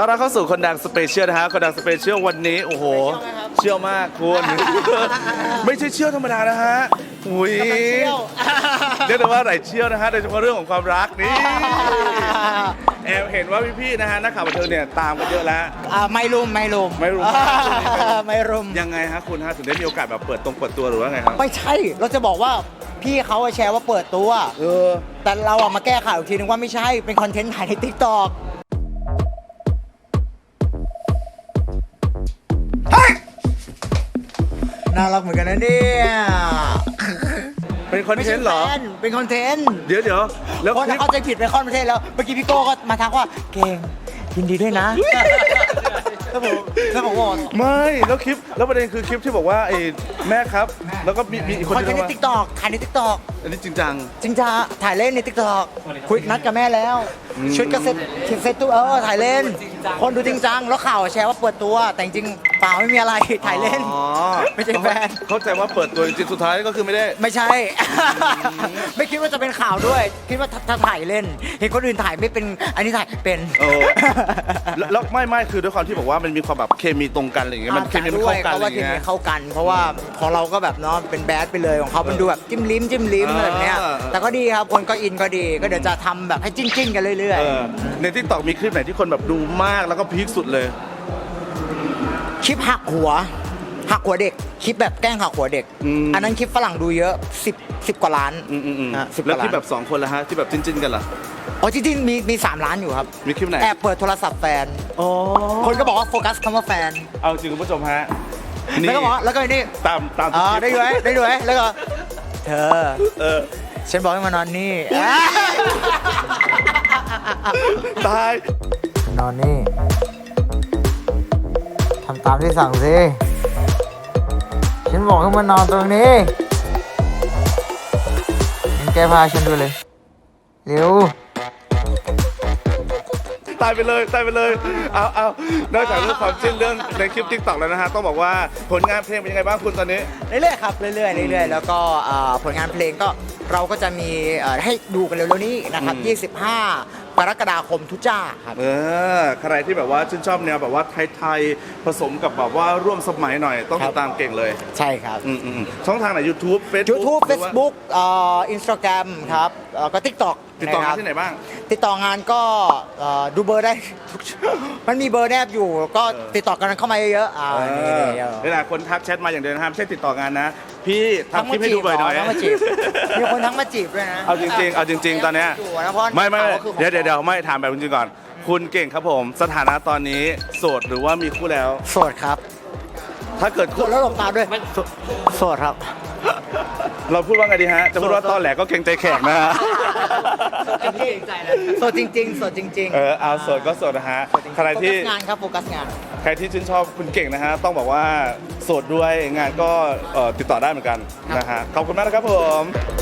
ต้อนรับเข้าสู่คนดังสเปเชียลนะฮะ คนดังสเปเชียลวันนี้ โอ้โห เชี่ยวมากคุณ ไม่ใช่เชี่ยวธรรมดานะฮะอุ้ยเรียกได้ว่าไหลเชี่ยวนะฮะ โดยเฉพาะเรื่องของความรักนี่แอบเห็นว่าพี่ๆนะฮะนักข่าวบันเทิงเนี่ยตามกันเยอะแล้ว อ่าไม่รุมไม่รุมไม่รุมไม่รุมยังไงฮะคุณฮะถึงได้มีโอกาสแบบเปิดตรงเปิดตัวหรือว่าไงครับไม่ใช่เราจะบอกว่าพี่เขาอะแชร์ว่าเปิดตัว เออ แต่เราอะมาแก้ข่าวอีกทีนึงว่าไม่ใช่เป็นคอนเทนต์ถ่ายในทิกตอก น่ารักเหมือนกันนะเนี่ยเป็นคอนเทนต์เหรอ ไม่ใช่แฟนเป็นคอนเทนต์เดี๋ยวเดี๋ยวแล้วคนคลิปเข้าใจผิดเป็นคอนเทนต์แล้วเมื่อกี้พี่โก้ก็มาทักว่าเก่งยินดีด้วยนะแล้วผมแล้วผมบอกไม่แล้วคลิปแล้วประเด็นคือคลิปที่บอกว่าไอ้แม่ครับ แล้วก็มีมีอีกคคนอนนึเทนงต์ในมาทิกตอกถ่ายในทิกตอกอันนี้จริงจัง จริงจ้าถ่ายเล่นในทิกตอกคุยนัดกับแม่แล้ว ชุดก็เซ็ตเซ็ตตู้เออถ่ายเล่น คนดูจริงจังแล้วข่าวแชร์ว่าเปิดตัว แต่จริงๆเปล่าไม่มีอะไรถ่ายเล่น อ๋อไม่ใช่แฟน เข้าใจว่าเปิดตัวจริงๆสุดท้ายก็คือไม่ได้ ไม่ใช่ ไม่คิดว่าจะเป็นข่าวด้วย คิดว่าถ้าถ่ายเล่น เห็นคนอื่นถ่ายไม่เป็นอันนี้ถ่ายเป็นโอ้แล้วแล้วไม่ไม่คือด้วยความที่บอกว่ามันมีความแบบเคมีตรงกันอะไรอย่างเงี้ยมันเคมีมันด้วเข้ายกันเขาอะไรอว่าย่างเคมีเงี้ย เข้ากัน เพราะว่าของเราก็แบบเนาะเป็นแบดไปเลยของเขามันดูแบบจิ้มลิ้มจิ้มลิ้มอ่าอะไรแบบเนี้ยแต่ก็ดีครับคนก็อินก็ดีก็เดี๋ยวจะทำแบบให้จิ้นจิ้นๆกันเรื่อย เออในทิกตอกมีคลิปไหนที่คนแบบดูมากแล้วก็พีคสุดเลยๆคลิปหักหัว หักหัวเด็ก คลิปแบบแกล้งหักหัวเด็ก อืม อันนั้นคลิปฝรั่งดูเยอะ10 10กว่าล้านอืมอืมอืมอะ10กแล้วว่าคลิปล้านแบบสองคนละฮะที่แบบจิ้นๆกันล่ะ อ๋อจริงๆมีมีสามล้านอยู่ครับมีคลิปไหน แอบเปิดโทรศัพท์แฟน อ๋อคนก็บอกว่าโฟกัสคำว่าแฟน เอาจริงคุณผู้ชมฮะแล้วก็บอกว่าแล้วก็นี่ตามตามทุอ๋กอคลิปได้ด้วยได้ด้วยแล้วก็ เธอ เออ ฉันบอกให้มานอนนี่ตาย นอนนี่ทำตามที่สั่งสิฉันบอกให้มานอนตรงนี้งั้นแกพาฉันดูเลยเร็วตายไปเลยตายไปเลยเอาเอานอกจากเรื่องความจิ้นเรื่องในคลิปทิกตอกแล้วนะฮะต้องบอกว่าผลงานเพลงเป็นยังไงบ้างคุณตอนนี้ เรื่อยๆครับเรื่อยๆเรื่อยๆแล้วก็เอ่อผลงานเพลงก็เราก็จะมีเอ่อให้ดูกันเร็วๆนี้นะครับอืม25 กรกฎาคมทุกจ้าครับ เออใครที่แบบว่าชื่นชอบแนวแบบว่าไทยๆ ผสมกับแบบว่าร่วมสมัยหน่อย ต้องติดตามเก่งเลยใช่ครับ อืมอืมอืมช่องทางไหน YouTube Facebook YouTube หรือว่า Facebook เอ่อ Instagram ครับเอ่อก็ TikTok ติดต่อนะคงารันบที่ไหนบ้าง ติดต่องานก็เอ่อดูเบอร์ได้ทุกมันมีเบอร์แนบอยู่ ก็เออติดต่อกันเข้ามาเยอะๆอ่าเอนี่อนี่เวลาคนทักแชทมาอย่างเดียวนะครับไม่ใช่ติดต่องานนะ พี่ทำคลิปให้ดูบ่อยหน่อย ทั้งมาจีบมีคนทั้งมาจีบด้วยนะเอาจริงๆ เอาจริง ๆ ตอนเนี้ยยู่นะเพราะไม่ไม่ข่าวก็คือของเดี๋ยวเดี๋ยวเดี๋ยวไม่ถามแบบจริงๆก่อน คุณเก่งครับผม สถานะตอนนี้โสดหรือว่ามีคู่แล้ว โสดครับถ้าเกิดโสคู่ดแล้วหลบตาด้วยโสดโสดครับ เราพูดว่าไงดีฮะ จะพูดว่าตอนแหลก็เกรงใจแขกนะฮะ โสดจริงๆโสดจริงเออเอาโสดก็โสดนะฮะๆใครที่โฟกัสงานครับโฟกัสงาน ใครที่ชื่นชอบคุณเก่งนะฮะต้องบอกว่าโสดด้วยงานก็เอ่อติดต่อได้เหมือนกันนะฮะขอบคุณมากนะครับผม